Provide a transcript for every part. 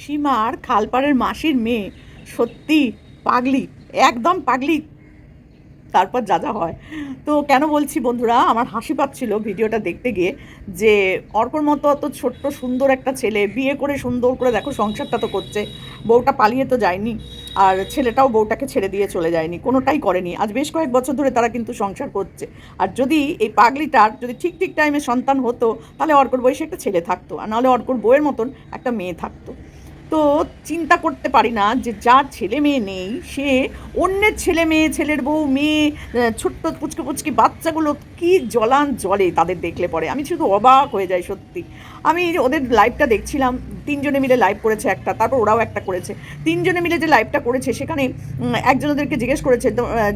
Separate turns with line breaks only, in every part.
সীমার খালপাড়ের মাসির মেয়ে। সত্যি, পাগলি, একদম পাগলি। তারপর যা যা হয়। তো কেন বলছি বন্ধুরা, আমার হাসি পাচ্ছিল ভিডিওটা দেখতে গিয়ে যে অর্কর মতো অত ছোট্ট, সুন্দর একটা ছেলে, বিয়ে করে সুন্দর করে দেখো সংসারটা তো করছে। বউটা পালিয়ে তো যায়নি আর ছেলেটাও বউটাকে ছেড়ে দিয়ে চলে যায়নি, কোনোটাই করেনি। আজ বেশ কয়েক বছর ধরে তারা কিন্তু সংসার করছে। আর যদি এই পাগলিটার যদি ঠিক ঠিক টাইমে সন্তান হতো, তাহলে অর্কর বয়সে একটা ছেলে থাকতো আর নাহলে অর্কর বউয়ের মতন একটা মেয়ে থাকতো। তো চিন্তা করতে পারি না যে যার ছেলে মেয়ে নেই, সে অন্যের ছেলে মেয়ে, ছেলের বউ, মেয়ে ছোট্ট পুচকে পুচকি বাচ্চাগুলো কি জলান জলে তাদের দেখলে পরে। আমি শুধু অবাক হয়ে যাই সত্যি। আমি ওদের লাইভটা দেখছিলাম, তিনজনে মিলে লাইভ করেছে একটা, তারপর ওরাও একটা করেছে। তিনজনে মিলে যে লাইভটা করেছে, সেখানে একজন ওদেরকে জিজ্ঞেস করেছে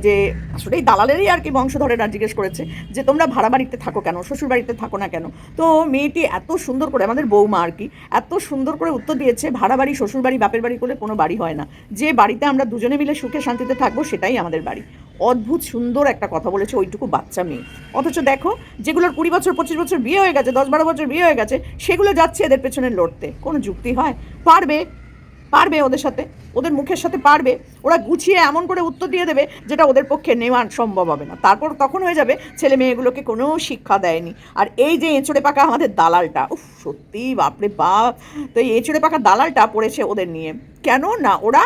যে আসলে এই দালালেরই আর কি বংশধরেরা জিজ্ঞেস করেছে, যে তোমরা ভাড়া বাড়িতে থাকো কেন, শ্বশুর বাড়িতে থাকো না কেন? তো মেয়েটি এত সুন্দর করে, আমাদের বৌমা আর কি, এত সুন্দর করে উত্তর দিয়েছে, ভাড়া বাড়ি, শ্বশুর বাড়ি, বাপের বাড়ি করে কোনো বাড়ি হয় না। যে বাড়িতে আমরা দুজনে মিলে সুখে শান্তিতে থাকব, সেটাই আমাদের বাড়ি। অদ্ভুত সুন্দর একটা কথা বলেছে ওইটুকু বাচ্চা মেয়ে। অথচ দেখো, যেগুলোর কুড়ি বছর, পঁচিশ বছর বিয়ে হয়ে গেছে, দশ বারো বছর বিয়ে হয়ে গেছে, সেগুলো যাচ্ছে এদের পেছনে লড়তে। কোনো যুক্তি হয়? পারবে? পারবে ওদের সাথে, ওদের মুখের সাথে পারবে, ওরা গুছিয়ে এমন করে উত্তর দিয়ে দেবে যেটা ওদের পক্ষে নেওয়া সম্ভব হবে না। তারপর তখন হয়ে যাবে ছেলে মেয়েগুলোকে কোনো শিক্ষা দেয়নি। আর এই যে এঁচড়ে পাকা আমাদের দালালটা, উফ, সত্যি বাপরে বাপ। তো এই এঁচড়ে পাকা দালালটা পড়েছে ওদের নিয়ে। কেন না, ওরা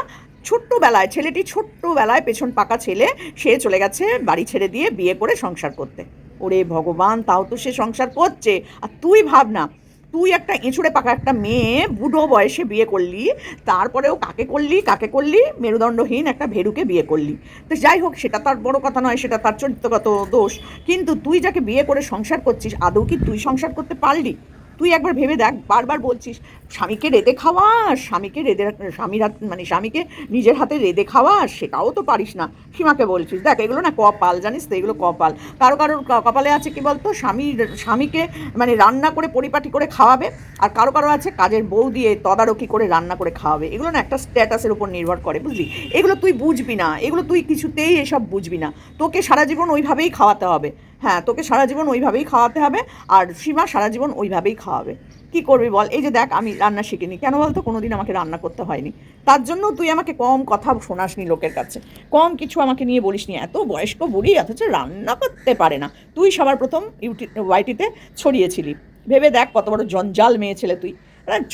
ছোট্টবেলায়, ছেলেটি ছোট্টবেলায় পেছন পাকা ছেলে, সে চলে গেছে বাড়ি ছেড়ে দিয়ে বিয়ে করে সংসার করতে। ওরে ভগবান, তাও তো সে সংসার করছে। আর তুই ভাব না তুই একটা এঁচুড়ে পাকা একটা মেয়ে, বুড়ো বয়সে বিয়ে করলি, তারপরেও কাকে করলি কাকে করলি, মেরুদণ্ডহীন একটা ভেরুকে বিয়ে করলি। তো যাই হোক, সেটা তার বড় কথা নয়, সেটা তার চরিত্রগত দোষ। কিন্তু তুই যাকে বিয়ে করে সংসার করছিস, আদৌ কি তুই সংসার করতে পারলি? তুই একবার ভেবে দেখ, বারবার বলছিস স্বামীকে রেঁধে খাওয়া, স্বামীকে রেঁধে স্বামীর মানে স্বামীকে নিজের হাতে রেঁধে খাওয়া, সেটাও তো পারিস না। সীমাকে বলছিস। দেখ, এগুলো না কপাল, জানিস তো, এগুলো কপাল। কারও কারোর কপালে আছে কি বলতো? স্বামীর, স্বামীকে মানে রান্না করে, পরিপাটি করে খাওয়াবে। আর কারও কারও আছে কাজের বউ দিয়ে তদারকি করে রান্না করে খাওয়াবে। এগুলো না একটা স্ট্যাটাসের উপর নির্ভর করে, বুঝলি? এগুলো তুই বুঝবি না। এগুলো তুই কিছুতেই এসব বুঝবি না। তোকে সারা জীবন ওইভাবেই খাওয়াতে হবে। হ্যাঁ তোকে সারা জীবন ওইভাবেই খাওয়াতে হবে। আর সীমা সারা জীবন ওইভাবেই খাওয়াবে। কি করবি বল? এই যে দেখ, আমি রান্না শিখিনি। কেন বলতো? কোনোদিন আমাকে রান্না করতে হয়নি। তার জন্য তুই আমাকে কম কথা শোনাসনি লোকের কাছে। কম কিছু আমাকে নিয়ে বলিসনি। এত বয়স্ক বুড়ি, অথচ রান্না করতে পারে না। তুই সবার প্রথম ইউটি, ওয়াইটিতে ছড়িয়েছিলি। ভেবে দেখ কত বড় জঞ্জাল মেয়ে ছেলে তুই।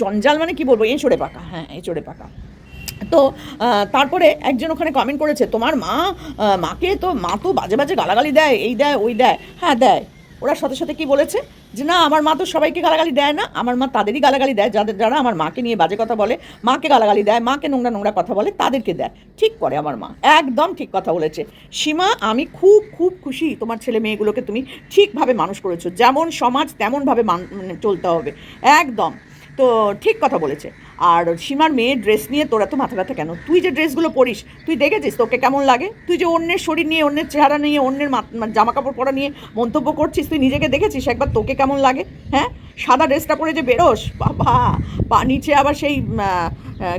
জঞ্জাল মানে কি বলব? এঁচড়ে পাকা। হ্যাঁ এঁচড়ে পাকা। তো তারপরে একজন ওখানে কমেন্ট করেছে, তোমার মা মাকে তো, মা তো বাজে বাজে গালাগালি দেয়, এই দেয়, ওই দেয়। হ্যাঁ দেয়। ওরা সাথে সাথে কি বলেছে? যে না, আমার মা তো সবাইকে গালাগালি দেয় না, আমার মা তাদেরই গালাগালি দেয়, যাদের যারা আমার মাকে নিয়ে বাজে কথা বলে, মাকে গালাগালি দেয়, মাকে নোংরা নোংরা কথা বলে, তাদেরকে দেয়। ঠিক করে আমার মা। একদম ঠিক কথা বলেছে। সীমা, আমি খুব খুব খুশি তোমার ছেলে মেয়েগুলোকে তুমি ঠিকভাবে মানুষ করেছ। যেমন সমাজ, তেমনভাবে মান মানে চলতে হবে। একদম। তো ঠিক কথা বলেছে। আর সীমার মেয়ের ড্রেস নিয়ে তোরা তো মাথা ব্যথা কেন? তুই যে ড্রেসগুলো পরিস, তুই দেখেছিস তোকে কেমন লাগে? তুই যে অন্যের শরীর নিয়ে, অন্যের চেহারা নিয়ে, অন্যের জামা কাপড় পরা নিয়ে মন্তব্য করছিস, তুই নিজেকে দেখেছিস একবার তোকে কেমন লাগে? হ্যাঁ? সাদা ড্রেসটা পরে যে বেরোস? বাবা! বা নিচে আবার সেই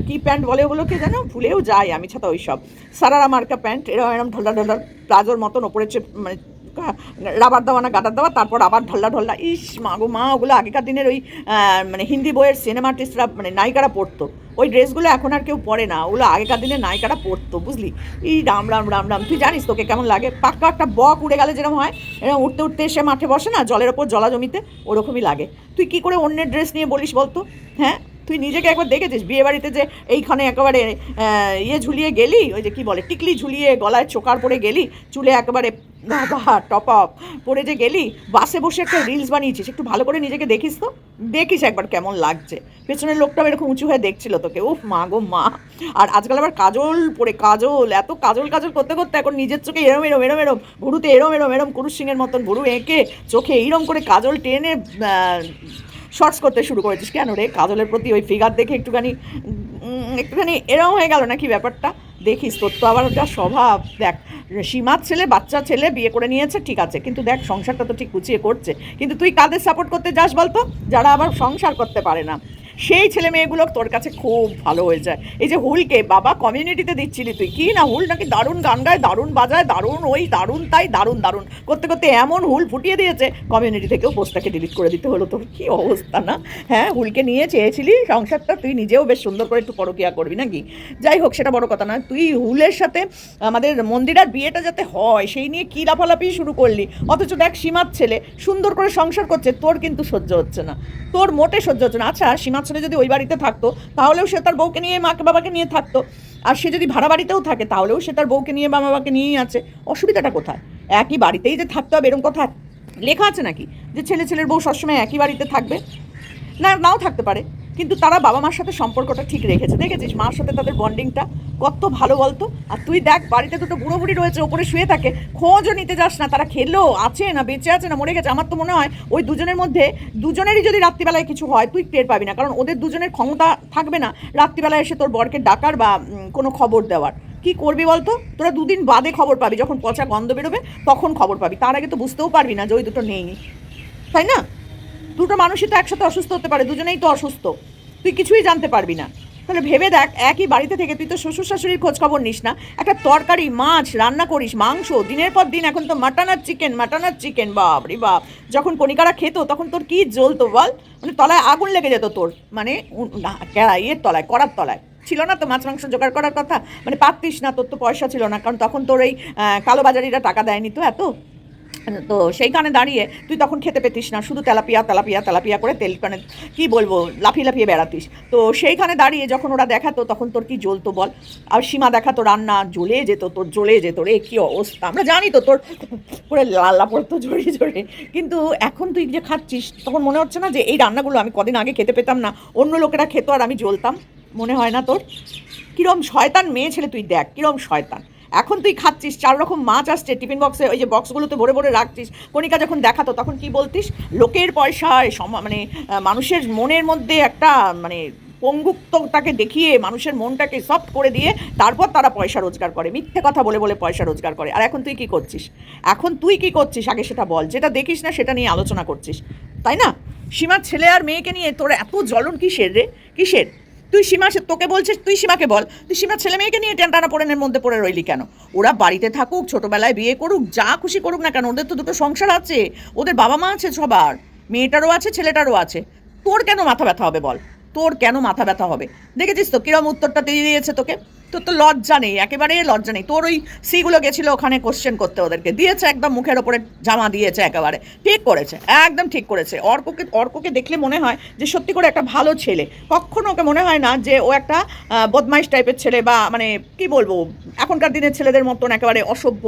কি প্যান্ট বলে ওগুলোকে যেন? ভুলেও যায় আমি ছাতা ওই সব সারারা মার্কা প্যান্ট এরকম এরকম ঢোলা ঢোলা প্লাজোর মতন ওপরে মানে রাবার দেওয়া না গাটার দেওয়া, তারপর আবার ঢল্লা ঢল্লা ইস মা গো, মা, ওগুলো আগেকার দিনের ওই মানে হিন্দি বইয়ের সিনেমা আর্টিস্টরা মানে নায়িকারা পড়তো। ওই ড্রেসগুলো এখন আর কেউ পরে না, ওগুলো আগেকার দিনের নায়িকারা পরতো বুঝলি? এই রাম রাম রাম রাম, তুই জানিস তোকে কেমন লাগে? পাক্কা একটা বক উড়ে গেলে যেরকম হয়, এরকম উঠতে উঠতে এসে মাঠে বসে না, জলের ওপর জলা জমিতে, ওরকমই লাগে। তুই কি করে অন্যের ড্রেস নিয়ে বলিস বলতো? হ্যাঁ? তুই নিজেকে একবার দেখেছিস বিয়ে বাড়িতে যে এইখানে একেবারে ইয়ে ঝুলিয়ে গেলি? ওই যে কি বলে, টিকলি ঝুলিয়ে গলায় চোকার পরে গেলি, চুলে একেবারে টপ আপ পরে যে গেলি বাসে বসে একটা রিলস বানিয়েছিস, একটু ভালো করে নিজেকে দেখিস তো। দেখিস একবার কেমন লাগছে। পেছনের লোকটাও এরকম উঁচু হয়ে দেখছিল তোকে। উফ, মা গো, মা। আর আজকাল আবার কাজল পরে কাজল। এত কাজল কাজল করতে করতে এখন নিজের চোখে এরম এরম এরম এরম। ভুরুতে এরম এরম এরম কুরুশ সিংয়ের মতন ভুরু এঁকে চোখে এইরম করে কাজল টেনে শর্টস করতে শুরু করেছিস। কেন রে? কাজলের প্রতি ওই ফিগার দেখে একটুখানি একটুখানি এরম হয়ে গেল নাকি ব্যাপারটা? দেখিস তোর তো আবার ওটা স্বভাব। দেখ সীমার ছেলে, বাচ্চা ছেলে বিয়ে করে নিয়েছে, ঠিক আছে। কিন্তু দেখ, সংসারটা তো ঠিক গুছিয়ে করছে। কিন্তু তুই কাদের সাপোর্ট করতে যাস বলতো? যারা আবার সংসার করতে পারে না। সেই ছেলে মেয়েগুলো তোর কাছে খুব ভালো হয়ে যায়। এই যে হুলকে, বাবা কমিউনিটিতে দিচ্ছিলি তুই। কি না হুল? নাকি দারুণ গান গায়, দারুণ বাজায়, দারুণ ওই, দারুণ তাই, দারুণ দারুণ। করতে করতে এমন হুল ফুটিয়ে দিয়েছে কমিউনিটি থেকেও পোস্টটাকে ডিলিট করে দিতে হলো তোর। কি অবস্থা না? হ্যাঁ হুলকে নিয়ে চেয়েছিলি, সংসারটা তুই নিজেও বেশ সুন্দর করে একটু পরকিয়া করবি নাকি? যাই হোক, সেটা বড় কথা না। তুই হুলের সাথে আমাদের মন্দিরার বিয়েটা যাতে হয়, সেই নিয়ে কী লাফালাফি শুরু করলি? অথচ দেখ, সীমার ছেলে সুন্দর করে সংসার করছে, তোর কিন্তু সহ্য হচ্ছে না। তোর মোটে সহ্য হচ্ছে না। আচ্ছা সীমার ছেলে যদি ওই বাড়িতে থাকতো, তাহলেও সে তার বউকে নিয়ে মাকে বাবাকে নিয়ে থাকতো। আর সে যদি ভাড়া বাড়িতেও থাকে, তাহলেও সে তার বউকে নিয়ে মা বাবাকে নিয়েই আছে। অসুবিধাটা কোথায়? একই বাড়িতেই যে থাকতে হবে এরকম কথা লেখা আছে নাকি? যে ছেলে ছেলের বউ সবসময় একই বাড়িতে থাকবে? না, নাও থাকতে পারে। কিন্তু তারা বাবা মার সাথে সম্পর্কটা ঠিক রেখেছে। দেখেছিস? মার সাথে তাদের বন্ডিংটা কত ভালো বলতো? আর তুই দেখ, বাড়িতে দুটো বুড়ো বুড়ি রয়েছে, ওপরে শুয়ে থাকে। খোঁজও নিতে যাস না। তারা খেলো, আছে না, বেঁচে আছে না, মরে গেছে। আমার তো মনে হয় ওই দুজনের মধ্যে, দুজনেরই যদি রাত্রিবেলায় কিছু হয়, তুই টের পাবি না। কারণ ওদের দুজনের ক্ষমতা থাকবে না রাত্রিবেলায় এসে তোর বরকে ডাকার বা কোনো খবর দেওয়ার। কি করবি বলতো? তোরা দুদিন বাদে খবর পাবি। যখন পচা গন্ধ বেরোবে, তখন খবর পাবি। তার আগে তো বুঝতেও পারবি না যে ওই দুটো নেই। তাই না? দুটো মানুষই তো একসাথে অসুস্থ হতে পারে, দুজনেই তো অসুস্থ। তুই কিছুই জানতে পারবি না। তাহলে ভেবে দেখ, একই বাড়িতে থেকে তুই তো শ্বশুর শাশুড়ির খোঁজ খবর নিস না। একটা তরকারি, মাছ, রান্না করিস, মাংস, দিনের পর দিন এখন তো মাটন আর চিকেন মাটন আর চিকেন বাপ রে বাপ। যখন কণিকারা খেত, তখন তোর কি জ্বলতো বল? মানে তলায় আগুন লেগে যেত তোর। মানে ইয়ের তলায়, করার তলায়। ছিল না তো মাছ, মাংস জোগাড় করার কথা? মানে পারতিস না, তোর তো পয়সা ছিল না। কারণ তখন তোর এই কালোবাজারিরা টাকা দেয়নি তো এত? তো সেইখানে দাঁড়িয়ে তুই তখন খেতে পেতিস না, শুধু তেলাপিয়া তেলাপিয়া তেলাপিয়া করে তেল মানে কী বলব, লাফিয়ে লাফিয়ে বেড়াতিস। তো সেইখানে দাঁড়িয়ে যখন ওরা দেখাতো, তখন তোর কি জ্বলতো বল? আর সীমা দেখাতো রান্না জ্বলে যেত, তোর জ্বলে যেত, রে কী অবস্থা? আমরা জানি তো তোর পুরো লাল্লা পড়তো জড়িয়ে জড়িয়ে। কিন্তু এখন তুই যে খাচ্ছিস, তখন মনে হচ্ছে না যে এই রান্নাগুলো আমি কদিন আগে খেতে পেতাম না, অন্য লোকেরা খেতো আর আমি জ্বলতাম? মনে হয় না তোর? কিরম শয়তান মেয়ে ছেলে তুই দেখ, কিরম শয়তান। এখন তুই খাচ্ছিস, চার রকম মাছ আসছে, টিফিন বক্সে ওই যে বক্সগুলোতে ভরে ভরে রাখছিস। কণিকা যখন দেখাতো, তখন কি বলতিস? লোকের পয়সায় মানে মানুষের মনের মধ্যে একটা মানে পঙ্গুত্বটাকে দেখিয়ে মানুষের মনটাকে সফট করে দিয়ে তারপর তারা পয়সা রোজগার করে। মিথ্যে কথা বলে বলে পয়সা রোজগার করে। আর এখন তুই কি করছিস? এখন তুই কি করছিস? আগে সেটা বল। যেটা দেখিস না, সেটা নিয়ে আলোচনা করছিস। তাই না? সীমার ছেলে আর মেয়েকে নিয়ে তোর এত জ্বলন কিসের রে? কিসের? তুই সীমা তোকে বলছিস তুই সীমাকে বল। তুই সীমা ছেলে মেয়েকে নিয়ে টেনটানা পড়েনের মধ্যে পড়ে রইলি কেন? ওরা বাড়িতে থাকুক, ছোটোবেলায় বিয়ে করুক, যা খুশি করুক না কেন, ওদের তো দুটো সংসার আছে, ওদের বাবা মা আছে সবার, মেয়েটারও আছে, ছেলেটারও আছে। তোর কেন মাথা ব্যথা হবে বল? তোর কেন মাথা ব্যথা হবে? দেখেছিস তো কিরম উত্তরটা দিয়ে দিয়েছে তোকে? তোর তো লজ্জা নেই, একেবারে লজ্জা নেই। তোর ওই সিগুলো গেছিল ওখানে কোশ্চেন করতে ওদেরকে। দিয়েছে একদম মুখের ওপরে জামা দিয়েছে একেবারে। ঠিক করেছে, একদম ঠিক করেছে। অর্ককে অর্ককে দেখলে মনে হয় যে সত্যি করে একটা ভালো ছেলে। কখনো ওকে মনে হয় না যে ও একটা বদমাইশ টাইপের ছেলে বা মানে কি বলব, এখনকার দিনের ছেলেদের মতন একেবারে অসভ্য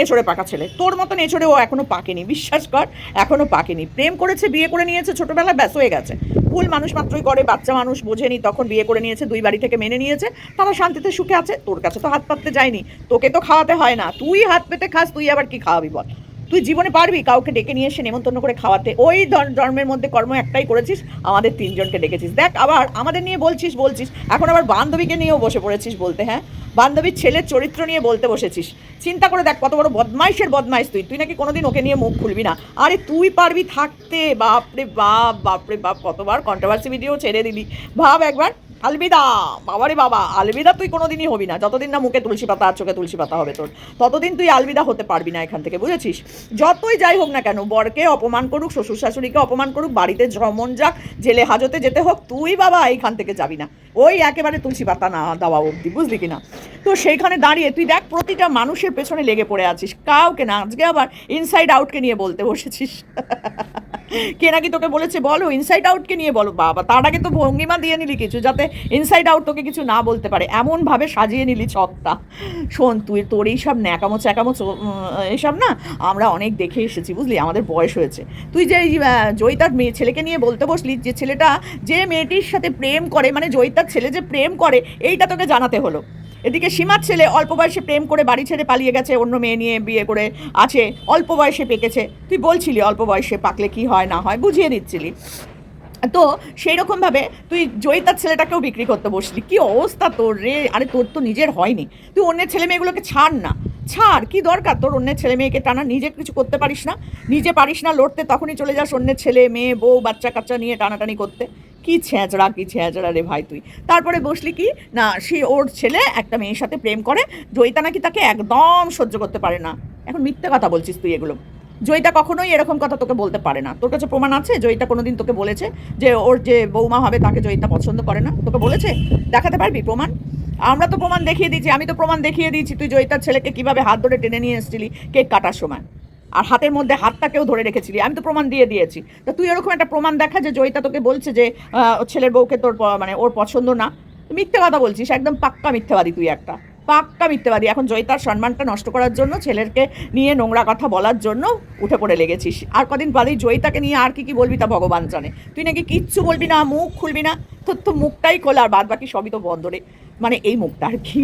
এঁচড়ে পাকা ছেলে। তোর মতন এঁচড়ে ও এখনও পাকেনি, বিশ্বাস কর, এখনও পাকেনি। প্রেম করেছে, বিয়ে করে নিয়েছে, ছোটবেলায় ব্যাস হয়ে গেছে। ভুল মানুষ মাত্রই করে, বাচ্চা মানুষ বোঝেনি, তখন বিয়ে করে নিয়েছে, দুই বাড়ি থেকে মেনে নিয়েছে, তারা শান্তিতে সুখে আছে, তোর কাছে তো হাত পাততে যায়নি, তোকে তো খাওয়াতে হয় না, তুই হাত পেতে খাস, তুই আবার কি খাওয়াবি বল? তুই জীবনে পারবি কাউকে ডেকে নিয়ে এসে নেমন্তন্ন করে খাওয়াতে, ওই ধর্মের মধ্যে কর্ম একটাই করেছিস, আমাদের তিনজনকে ডেকেছিস। দেখ আবার আমাদের নিয়ে বলছিস বলছিস, এখন আবার বান্ধবীকে নিয়েও বসে পড়েছিস বলতে হ্যাঁ? বান্ধবীর ছেলের চরিত্র নিয়ে বলতে বসেছিস। চিন্তা করে দেখ কত বড় বদমাইশের বদমাইশ তুই। তুই নাকি কোনোদিন ওকে নিয়ে মুখ খুলবি না। আরে তুই পারবি থাকতে। বাপরে বাপ বাপরে বাপ, কতবার কন্ট্রোভার্সি ভিডিও ছেড়ে দিলি। ভাব একবার। আলবিদা, বাবারে বাবা, আলবিদা তুই কোনোদিনই হবি না। যতদিন না মুখে তুলসী পাতা আর চোখে তুলসী পাতা হবে তোর, ততদিন তুই আলবিদা হতে পারবি না এখান থেকে, বুঝেছিস? যতই যাই হোক না কেন, বরকে অপমান করুক, শ্বশুর শাশুড়িকে অপমান করুক, বাড়িতে ভ্রমণ যাক, জেলে হাজতে যেতে হোক, তুই বাবা এইখান থেকে যাবি না। ওই একেবারে তুলসী পাতা না দেওয়া অবধি, বুঝলি কি না তো সেইখানে দাঁড়িয়ে তুই দেখ প্রতিটা মানুষের পেছনে লেগে পড়ে আছিস, কাউকে না, আজকে আবার ইনসাইড আউটকে নিয়ে বলতে বসেছিস? কে নাকি তোকে বলেছে, বলো ইনসাইড আউটকে নিয়ে বলো, বাবা, তার আগে তো ভঙ্গিমা দিয়ে নিলি কিছু, যাতে ইনসাইড আউট তোকে কিছু না বলতে পারে, এমনভাবে সাজিয়ে নিলি ছকটা শোন, তুই তোর এইসব ন্যাকামো চ্যাকামো এইসব না আমরা অনেক দেখে এসেছি, বুঝলি? আমাদের বয়স হয়েছে। তুই যে জয়িতার মেয়ে, ছেলেকে নিয়ে বলতে বসলি যে ছেলেটা যে মেয়েটির সাথে প্রেম করে মানে জয়িতার ছেলে যে প্রেম করে, এইটা তোকে জানাতে হলো। এদিকে সীমার ছেলে অল্প বয়সে প্রেম করে বাড়ি ছেড়ে পালিয়ে গেছে, অন্য মেয়ে নিয়ে বিয়ে করে আছে, অল্প বয়সে পেকেছে। তুই বলছিলি অল্প বয়সে পাকলে কি হয়, না হয়, বুঝিয়ে দিচ্ছিলি। তো সেই রকমভাবে তুই জয়িতার ছেলেটাকেও বিক্রি করতে বসলি। কি অবস্থা তোর রে? আরে তোর তো নিজের হয়নি। তুই অন্যের ছেলে মেয়েগুলোকে ছাড় না। ছাড়, কি দরকার? তোর অন্যের ছেলে মেয়েকে টানা, নিজে কিছু করতে পারিস না? নিজে পারিস না লড়তে, তখনই চলে যাস অন্যের ছেলে, মেয়ে, বউ, বাচ্চা কাচ্চা নিয়ে টানাটানি করতে। কি ছেঁচড়া কি ছেঁচড়া রে ভাই তুই। তারপরে বসলি কি? না, সে ওর ছেলে একটা মেয়ের সাথে প্রেম করে। জয়িতা নাকি তাকে একদম সহ্য করতে পারে না। এখন মিথ্যে কথা বলছিস তুই এগুলো। জয়িতা কখনোই এরকম কথা তোকে বলতে পারে না। তোর কাছে প্রমাণ আছে? জয়িতা কোনোদিন তোকে বলেছে যে ওর যে বৌমা হবে তাকে জয়িতা পছন্দ করে না? তোকে বলেছে? দেখাতে পারবি প্রমাণ? আমরা তো প্রমাণ দেখিয়ে দিয়েছি আমি তো প্রমাণ দেখিয়ে দিয়েছি তুই জয়িতার ছেলেকে কীভাবে হাত ধরে টেনে নিয়ে এসেছিলি কেক কাটার সময়। আর হাতের মধ্যে হাতটাকেও ধরে রেখেছিলি, আমি তো প্রমাণ দিয়ে দিয়েছি। তা তুই এরকম একটা প্রমাণ দেখা যে জয়িতা তোকে বলছে যে ছেলের বউকে তোর মানে ওর পছন্দ না? মিথ্যে কথা বলছিস, একদম পাক্কা মিথ্যেবাদী তুই একটা। পাক্কা মিথ্যেবাদী এখন জয়িতার সম্মানটা নষ্ট করার জন্য ছেলেরকে নিয়ে নোংরা কথা বলার জন্য উঠে পড়ে লেগেছিস। আর কদিন বাদেই জয়িতাকে নিয়ে আর কি কি বলবি তা ভগবান জানে। তুই নাকি কিচ্ছু বলবি না, মুখ খুলবি না। তোর তো মুখটাই খোলা, আর বাদ বাকি সবই তো বন্ধ রে। মানে এই মুখটা আর কি।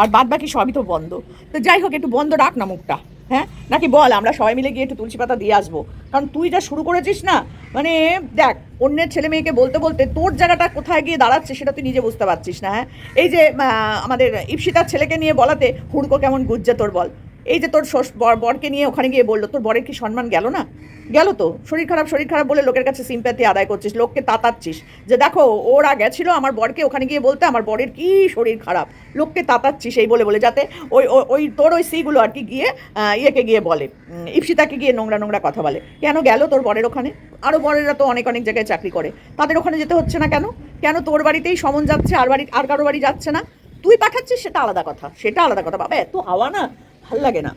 আর বাদ বাকি সবই তো বন্ধ। তো যাই হোক, একটু বন্ধ রাখ না মুখটা। হ্যাঁ? নাকি বল, আমরা সবাই মিলে গিয়ে একটু তুলসী পাতা দিয়ে আসব। কারণ তুই যা শুরু করেছিস না মানে দেখ, অন্যের ছেলে মেয়েকে বলতে বলতে তোর জায়গাটা কোথায় গিয়ে দাঁড়াচ্ছে সেটা তুই নিজে বুঝতে পারছিস না হ্যাঁ? এই যে আমাদের ইপসিতার ছেলেকে নিয়ে বলাতে হুড়কো কেমন গুজ্জে তোর বল। এই যে তোর বরকে নিয়ে ওখানে গিয়ে বলল, তোর বরের কি সম্মান গেল না? গেল তো। শরীর খারাপ শরীর খারাপ বলে লোকের কাছে সিম্প্যাথি আদায় করছিস, লোককে তাতাচ্ছিস। যে দেখো, ওরা গেছিল আমার বরকে ওখানে গিয়ে বলতে আমার বরের কি শরীর খারাপ। লোককে তাতাচ্ছিস এই বলে বলে যাতে ওই- ওই তোর ওই সিগুলো আর কি গিয়ে ইয়েকে গিয়ে বলে। ইপসিতাকে গিয়ে নোংরা নোংরা কথা বলে। কেন গেল তোর বরের ওখানে? আরও বরেরা তো অনেক অনেক জায়গায় চাকরি করে। তাদের ওখানে যেতে হচ্ছে না কেন? কেন তোর বাড়িতেই সমন যাচ্ছে, আর বাড়ি আর কারও বাড়ি যাচ্ছে না? তুই পাঠাচ্ছিস, সেটা আলাদা কথা। সেটা আলাদা কথা। বাবা, এত হাওয়া না। ভালো লাগে না।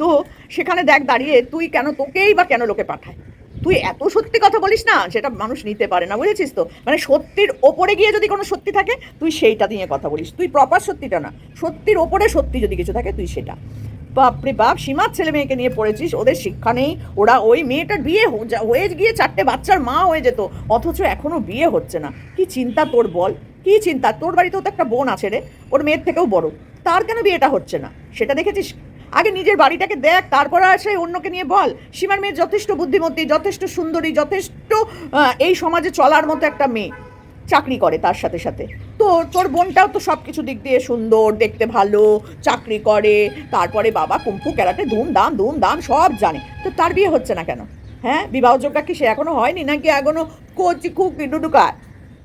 তো সেখানে দেখ দাঁড়িয়ে তুই কেন তোকেই বা কেন লোকে পাঠায়? তুই এত সত্যি কথা বলিস না, সেটা মানুষ নিতে পারে না, বুঝেছিস তো? মানে সত্যির ওপরে গিয়ে যদি কোনো সত্যি থাকে, তুই সেইটা নিয়ে কথা বলিস। তুই প্রপার সত্যিটা না, সত্যির ওপরে সত্যি যদি কিছু থাকে, তুই সেটা। বাপরে বাপ, সীমার ছেলে মেয়েকে নিয়ে পড়েছিস, ওদের শিক্ষা নেই, ওরা ওই মেয়েটার বিয়ে হয়ে গিয়ে চারটে বাচ্চার মা হয়ে যেত, অথচ এখনও বিয়ে হচ্ছে না। কি চিন্তা তোর বল? কি চিন্তা? তোর বাড়িতেও তো একটা বোন আছে রে। ওর মেয়ের থেকেও বড়। তার কেন বিয়েটা হচ্ছে না? সেটা দেখেছিস? আগে নিজের বাড়িটাকে দেখ, তারপর আসে অন্যকে নিয়ে বল। সীমার মেয়ে যথেষ্ট বুদ্ধিমতী, যথেষ্ট সুন্দরী, যথেষ্ট এই সমাজে চলার মতো একটা মেয়ে চাকরি করে তার সাথে সাথে। তো তোর বোনটাও তো সব কিছু দিক দিয়ে সুন্দর, দেখতে ভালো, চাকরি করে, তারপরে বাবা কুম্ফু ক্যারাটে ধুম দাম সব জানে। তো তার বিয়ে হচ্ছে না কেন? হ্যাঁ? বিবাহযোগ্যা কি সে এখনও হয়নি? নাকি এখনও কচি খুব ডুডুকায়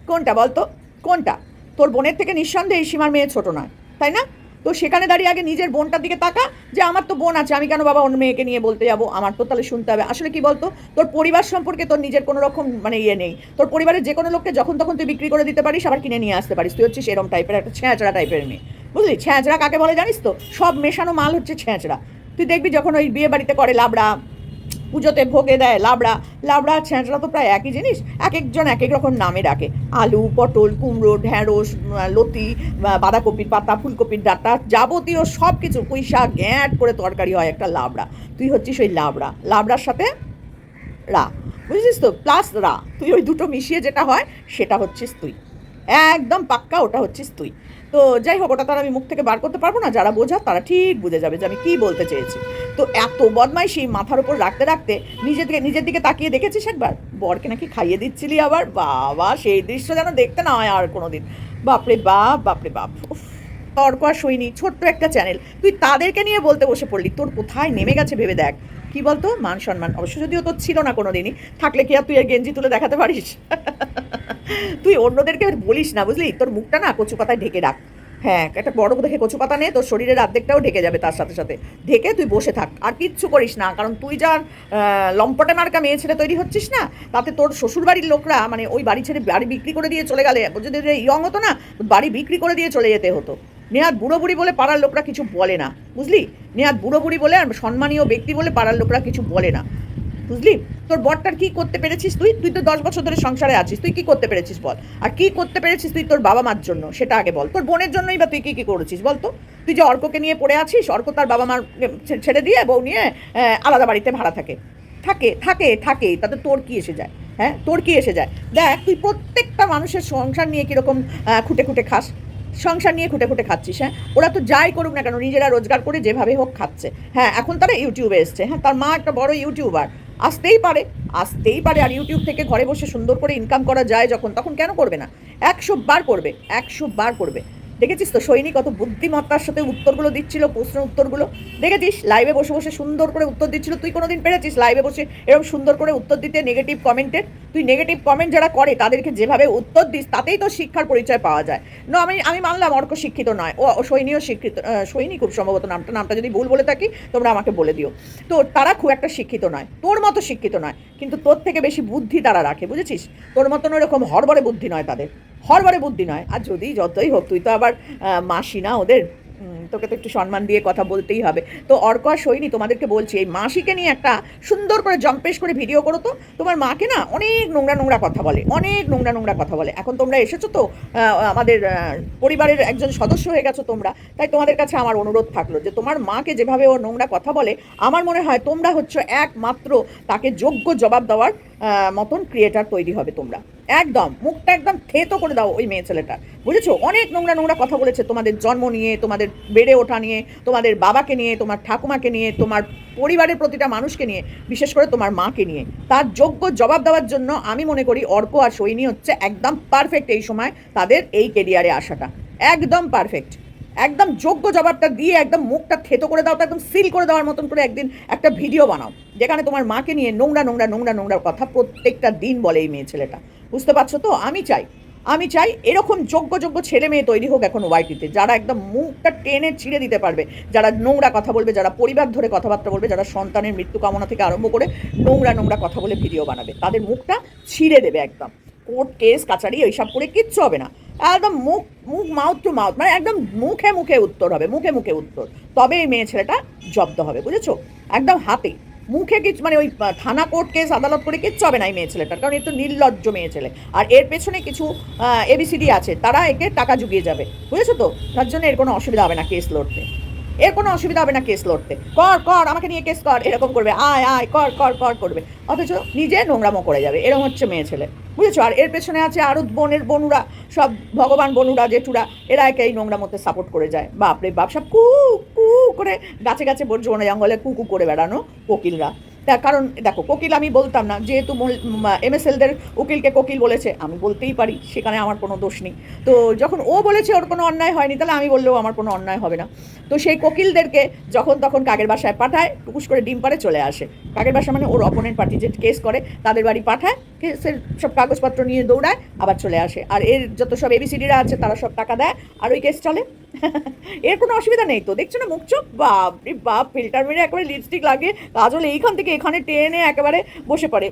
কোনটা বলতো? কোনটা? তোর বোনের থেকে নিঃসন্দেহে সীমার মেয়ে ছোট নয়, তাই না? তো সেখানে দাঁড়িয়ে আগে নিজের বোনটার দিকে তাকা, যে আমার তো বোন আছে, আমি কেন বাবা অন্য মেয়েকে নিয়ে বলতে যাব? আমার তো তাহলে শুনতে হবে। আসলে কি বলতো, তোর পরিবার সম্পর্কে তোর নিজের কোনো রকম মানে ইয়ে নেই। তোর পরিবারের যে কোনো লোককে যখন তখন তুই বিক্রি করে দিতে পারিস, আবার কিনে নিয়ে আসতে পারিস। তুই হচ্ছিস এরম টাইপের একটা ছেঁচড়া টাইপের মেয়ে। বুঝলি? ছেঁচড়া কাকে বলে জানিস তো? সব মেশানো মাল হচ্ছে ছেঁচড়া তুই দেখবি যখন ওই বিয়ে বাড়িতে করে লাবড়া পুজোতে ভোগে দেয় লাবড়া। লাবড়া আর ছেঁচড়া তো প্রায় একই জিনিস এক একজন এক এক রকম নামে ডাকে। আলু, পটল, কুমড়ো, ঢ্যাঁড়স লতি বাঁধাকপির পাতা, ফুলকপির ডাঁটা, যাবতীয় সব কিছু পুঁইশাক গ্যাঁট করে তরকারি হয় একটা লাবড়া। তুই হচ্ছিস ওই লাবড়া। লাবড়ার সাথে রা। বুঝেছিস তো? প্লাস রা। তুই ওই দুটো মিশিয়ে যেটা হয়, সেটা হচ্ছিস তুই। একদম পাক্কা ওটা হচ্ছিস তুই। তো যাই হোক, ওটা তো আমি মুখ থেকে বার করতে পারব না। যারা বোঝা তারা ঠিক বুঝে যাবে যে আমি কী বলতে চেয়েছি। তো এত বদমাইশি মাথার উপর রাখতে রাখতে নিজের দিকে নিজের দিকে তাকিয়ে দেখেছিস একবার? বরকে নাকি খাইয়ে দিচ্ছিলি আবার? বাবা, সেই দৃশ্য যেন দেখতে না হয় আর কোনোদিন। বাপরে বাপ বাপরে বাপ। তর্ক আর সইনি ছোট্ট একটা চ্যানেল। তুই তাদেরকে নিয়ে বলতে বসে পড়লি। তোর কোথায় নেমে গেছে ভেবে দেখ। কি বলতো? মান সম্মান। অবশ্য যদিও তোর ছিল না কোনো দিনই থাকলে কি আর তুই আর গেঞ্জি তুলে দেখাতে পারিস? তুই অন্যদেরকে বলিস না, বুঝলি? তোর মুখটা না কচু পাতায় ঢেকে রাখ। হ্যাঁ একটা বড় দেখে কচু পাতা নে, তোর শরীরের অর্ধেকটাও ঢেকে যাবে তার সাথে সাথে। ঢেকে তুই বসে থাক, আর কিচ্ছু করিস না। কারণ তুই যার লম্পটে মার্কা মেয়ে ছেলে তৈরি হচ্ছিস না, তাতে তোর শ্বশুর বাড়ির লোকরা মানে ওই বাড়ি ছেড়ে বাড়ি বিক্রি করে দিয়ে চলে গেলে, যদি ইয়ং হতো না, বাড়ি বিক্রি করে দিয়ে চলে যেতে হতো। নেহাত বুড়ো বুড়ি বলে পাড়ার লোকরা কিছু বলে না। বুঝলি? নেহাত বুড়ো বুড়ি বলে আর সম্মানীয় ব্যক্তি বলে পাড়ার লোকরা কিছু বলে না। বুঝলি? তোর বরটার কি করতে পেরেছিস তুই? তুই তো দশ বছর ধরে সংসারে আছিস। তুই কি করতে পেরেছিস বল? আর কি করতে পেরেছিস তুই তোর বাবা মার জন্য? সেটা আগে বল। তোর বোনের জন্যই বা তুই কি কি করেছিস বল তো? তুই যে অর্ককে নিয়ে পড়ে আছিস, অর্ক তার বাবা মার ছেড়ে দিয়ে বউ নিয়ে আলাদা বাড়িতে ভাড়া থাকে। থাকে থাকে থাকে। তাতে তোর কি এসে যায়? হ্যাঁ? তোর কি এসে যায়? দেখ, তুই প্রত্যেকটা মানুষের সংসার নিয়ে কীরকম খুঁটে খুঁটে খাস। সংসার নিয়ে খুঁটে খুঁটে খাচ্ছিস হ্যাঁ? ওরা তো যাই করুক না কেন, নিজেরা রোজগার করে যেভাবে হোক খাচ্ছে। হ্যাঁ এখন তারা ইউটিউবে এসছে হ্যাঁ? তার মা একটা বড় ইউটিউবার, আসতেই পারে আসতেই পারে। আর ইউটিউব থেকে ঘরে বসে সুন্দর করে ইনকাম করা যায় যখন, তখন কেন করবে না? একশো বার করবে, একশো বার করবে। দেখেছিস তো সৈনিক কত বুদ্ধিমত্তার সাথে উত্তরগুলো দিচ্ছিল প্রশ্নের উত্তরগুলো? দেখেছিস? লাইভে বসে বসে সুন্দর করে উত্তর দিচ্ছিল। তুই কোনোদিন পেরেছিস লাইভে বসে এরকম সুন্দর করে উত্তর দিতে নেগেটিভ কমেন্টের তুই নেগেটিভ কমেন্ট যারা করে তাদেরকে যেভাবে উত্তর দিস তাতেই তো শিক্ষার পরিচয় পাওয়া যায়। না আমি আমি মানলাম অর্ক শিক্ষিত নয়। ও সৈনীয় শিক্ষিত আহ, সৈনী খুব সম্ভবত নামটা নামটা যদি ভুল বলে থাকি তোমরা আমাকে বলে দিও। তো তারা খুব একটা শিক্ষিত নয়। তোর মতো শিক্ষিত নয়। কিন্তু তোর থেকে বেশি বুদ্ধি তারা রাখে বুঝেছিস? তোর মতন ওরকম হরবরে বুদ্ধি নয় তাদের। হরবরে বুদ্ধি নয়। আর যদি যতই হোক, তুই তো আবার মাসি না ওদের? তোকে তো একটু সম্মান দিয়ে কথা বলতেই হবে। তো অর্ক আর সৈনী তোমাদেরকে বলছি, এই মাসিকে নিয়ে একটা সুন্দর করে জম্পেশ করে ভিডিও করো তো। তোমার মাকে না অনেক নোংরা নোংরা কথা বলে, অনেক নোংরা নোংরা কথা বলে। এখন তোমরা এসেছ তো আমাদের পরিবারের একজন সদস্য হয়ে গেছো তোমরা। তাই তোমাদের কাছে আমার অনুরোধ থাকল যে তোমার মাকে যেভাবে ও নোংরা কথা বলে, আমার মনে হয় তোমরা হচ্ছে একমাত্র তাকে যোগ্য জবাব দেওয়ার মতন ক্রিয়েটার তৈরি হবে তোমরা। একদম, মুখটা একদম থেতো করে দাও ওই মেয়ে ছেলেটা। বুঝেছ? অনেক নোংরা নোংরা কথা বলেছে তোমাদের জন্ম নিয়ে, তোমাদের বেড়ে ওঠা নিয়ে, তোমাদের বাবাকে নিয়ে, তোমার ঠাকুমাকে নিয়ে, তোমার পরিবারের প্রতিটা মানুষকে নিয়ে, বিশেষ করে তোমার মাকে নিয়ে। তার যোগ্য জবাব দেওয়ার জন্য আমি মনে করি অর্ক আর সৈনী হচ্ছে একদম পারফেক্ট এই সময় তাদের এই কেরিয়ারে আসাটা। একদম পারফেক্ট একদম যোগ্য জবাবটা দিয়ে একদম মুখটা থেতো করে দাও তো, একদম সিল করে দেওয়ার মতন করে একদিন একটা ভিডিও বানাও, যেখানে তোমার মাকে নিয়ে নোংরা নোংরা নোংরা নোংরা কথা প্রত্যেকটা দিন বলে এই মেয়ে ছেলেটা। বুঝতে পারছ তো? আমি চাই আমি চাই এরকম যোগ্য যোগ্য ছেলে মেয়ে তৈরি হোক এখন ওয়াইটিতে যারা একদম মুখটা টেনে ছিঁড়ে দিতে পারবে, যারা নোংরা কথা বলবে, যারা পরিবার ধরে কথাবার্তা বলবে, যারা সন্তানের মৃত্যু কামনা থেকে আরম্ভ করে নোংরা নোংরা কথা বলে ভিডিও বানাবে, তাদের মুখটা ছিঁড়ে দেবে একদম। কোর্ট, কেস, কাচারি ওইসব করে কিচ্ছু হবে না। একদম মুখ মুখ মাউথ টু মাউথ মানে একদম মুখে মুখে উত্তর হবে, মুখে মুখে উত্তর। তবে এই মেয়ে ছেলেটা জব্দ হবে, বুঝেছ? একদম হাতে। মুখে কিছু মানে ওই থানা কোর্ট কেস, আদালত করে কিচ্ছু হবে না এই মেয়ে ছেলেটার, কারণ এ তো নির্লজ্জ মেয়ে ছেলে। আর এর পেছনে কিছু এবিসিডি আছে, তারা একে টাকা জুগিয়ে যাবে, বুঝেছ তো? তার জন্য এর কোনো অসুবিধা হবে না কেস লড়তে। এর কোনো অসুবিধা হবে না কেস লড়তে। কর কর, আমাকে নিয়ে কেস কর, এরকম করবে, আয় আয়, কর কর কর করবে। অথচ নিজে নোংরামো করে যাবে এরকম হচ্ছে মেয়ে ছেলে। বুঝেছ? আর এর পেছনে আছে আরও বোনের বনুরা, সব ভগবান বনুরা, জেঠুরা, এরা একে এই নোংরামোতে সাপোর্ট করে যায়। বাপরে বাপ, সব কু কু করে গাছে গাছে বনে জঙ্গলে কু কু করে বেড়ানো কোকিলরা। কারণ, দেখো, কোকিল আমি বলতাম না, যেহেতু এমএসএলদের উকিলকে কোকিল বলেছে, আমি বলতেই পারি, সেখানে আমার কোনো দোষ নেই। তো যখন ও বলেছে ওর কোনো অন্যায় হয়নি, তাহলে আমি বললেও আমার কোনো অন্যায় হবে না। তো সেই কোকিলদেরকে যখন তখন কাকের বাসায় পাঠায়, টুকুস করে ডিম পারে চলে আসে। কাকের বাসা মানে ওর অপোনেন্ট পার্টি যে কেস করে, তাদের বাড়ি পাঠায়, কেসের সব কাগজপত্র নিয়ে দৌড়ায়, আবার চলে আসে। আর এর যত সব এবিসিডিরা আছে, তারা সব টাকা দেয়, আর ওই কেস চলে। এর কোনো অসুবিধা নেই তো। দেখছ না মুখ চোখ? বাপ রে বাপ ফিল্টার মেরে একেবারে লিপস্টিক লাগে কাজল এইখান থেকে এখানে টেনে একেবারে বসে পড়ে।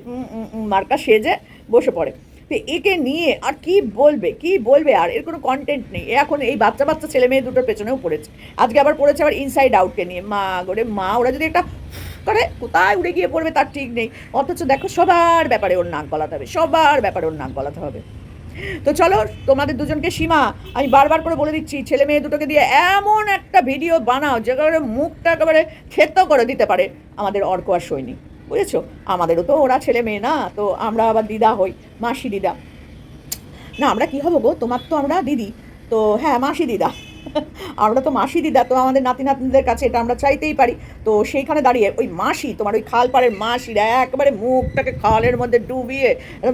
মার্কা সেজে বসে পড়ে। তো একে নিয়ে আর কি বলবে? কি বলবে আর? এর কোনো কন্টেন্ট নেই। এখন এই বাচ্চা বাচ্চা ছেলে মেয়ে দুটোর পেছনেও পড়েছে। আজকে আবার পড়েছে আবার ইনসাইড আউটকে নিয়ে। মা গোরে মা, ওরা যদি একটা করে, কোথায় উড়ে গিয়ে পড়বে তার ঠিক নেই। অথচ দেখো সবার ব্যাপারে ওর নাক গলাতে হবে, সবার ব্যাপারে ওর নাক গলাতে হবে। তো চলো, তোমাদের দুজনকে সীমা, আমি বারবার করে বলে দিচ্ছি, ছেলে মেয়ে দুটোকে দিয়ে এমন একটা ভিডিও বানাও যেখানে মুখটা একেবারে ক্ষেত করে দিতে পারে আমাদের অর্ক আর সৈনিক। বুঝেছ? আমাদেরও তো ওরা ছেলে মেয়ে না, তো আমরা আবার দিদা হই, মাসি দিদা। না, আমরা কি হব গো? তোমার তো আমরা দিদি। তো হ্যাঁ মাসি দিদা। আমরা তো মাসি দিদা, তো আমাদের নাতি নাতনিদের কাছে এটা আমরা চাইতেই পারি। তো সেইখানে দাঁড়িয়ে ওই মাসি, তোমার ওই খাল পাড়ের মাসিরা একবারে মুখটাকে খালের মধ্যে ডুবিয়ে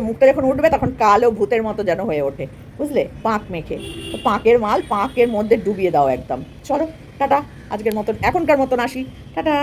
মুখটা যখন উঠবে তখন কালো ভূতের মতো যেন হয়ে ওঠে, বুঝলে? পাঁক মেখে। পাঁকের মাল পাঁকের মধ্যে ডুবিয়ে দাও একদম। চলো, টাটা। আজকের মতন, এখনকার মতন আসি। টাটা।